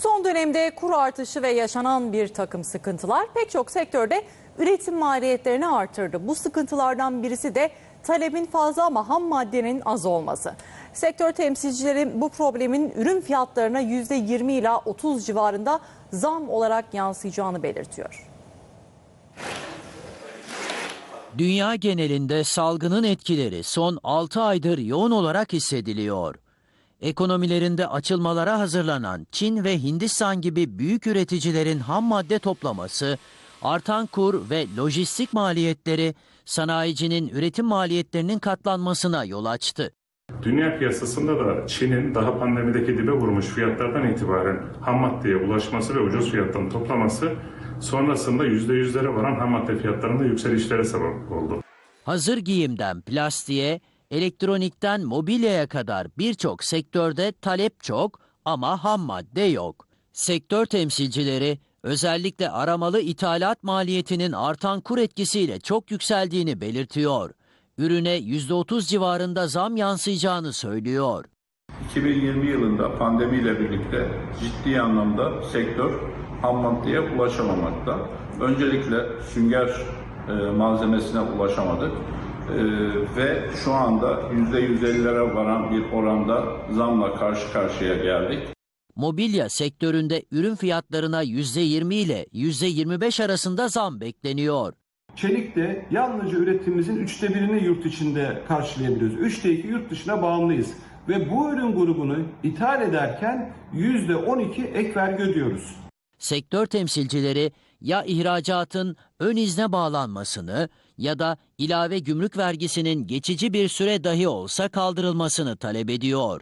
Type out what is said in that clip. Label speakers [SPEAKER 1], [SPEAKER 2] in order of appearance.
[SPEAKER 1] Son dönemde kur artışı ve yaşanan bir takım sıkıntılar pek çok sektörde üretim maliyetlerini artırdı. Bu sıkıntılardan birisi de talebin fazla ama ham maddenin az olması. Sektör temsilcileri bu problemin ürün fiyatlarına %20 ila 30 civarında zam olarak yansıyacağını belirtiyor.
[SPEAKER 2] Dünya genelinde salgının etkileri son 6 aydır yoğun olarak hissediliyor. Ekonomilerinde açılmalara hazırlanan Çin ve Hindistan gibi büyük üreticilerin ham madde toplaması, artan kur ve lojistik maliyetleri sanayicinin üretim maliyetlerinin katlanmasına yol açtı.
[SPEAKER 3] Dünya piyasasında da Çin'in daha pandemideki dibe vurmuş fiyatlardan itibaren ham maddeye ulaşması ve ucuz fiyattan toplaması sonrasında %100'lere varan ham madde fiyatlarında yükselişlere sebep oldu.
[SPEAKER 2] Hazır giyimden plastiğe, elektronikten mobilyaya kadar birçok sektörde talep çok ama ham madde yok. Sektör temsilcileri özellikle aramalı ithalat maliyetinin artan kur etkisiyle çok yükseldiğini belirtiyor. Ürüne %30 civarında zam yansıyacağını söylüyor.
[SPEAKER 4] 2020 yılında pandemiyle birlikte ciddi anlamda sektör ham maddeye ulaşamamakta. Öncelikle sünger e, malzemesine ulaşamadık ve şu anda %150'lere varan bir oranda zamla karşı karşıya geldik.
[SPEAKER 2] Mobilya sektöründe ürün fiyatlarına %20 ile %25 arasında zam bekleniyor.
[SPEAKER 5] Çelik'te yalnızca üretimimizin üçte birini yurt içinde karşılayabiliyoruz. Üçte iki yurt dışına bağımlıyız. Ve bu ürün grubunu ithal ederken yüzde on iki ek vergi ödüyoruz.
[SPEAKER 2] Sektör temsilcileri ya ihracatın ön izne bağlanmasını ya da ilave gümrük vergisinin geçici bir süre dahi olsa kaldırılmasını talep ediyor.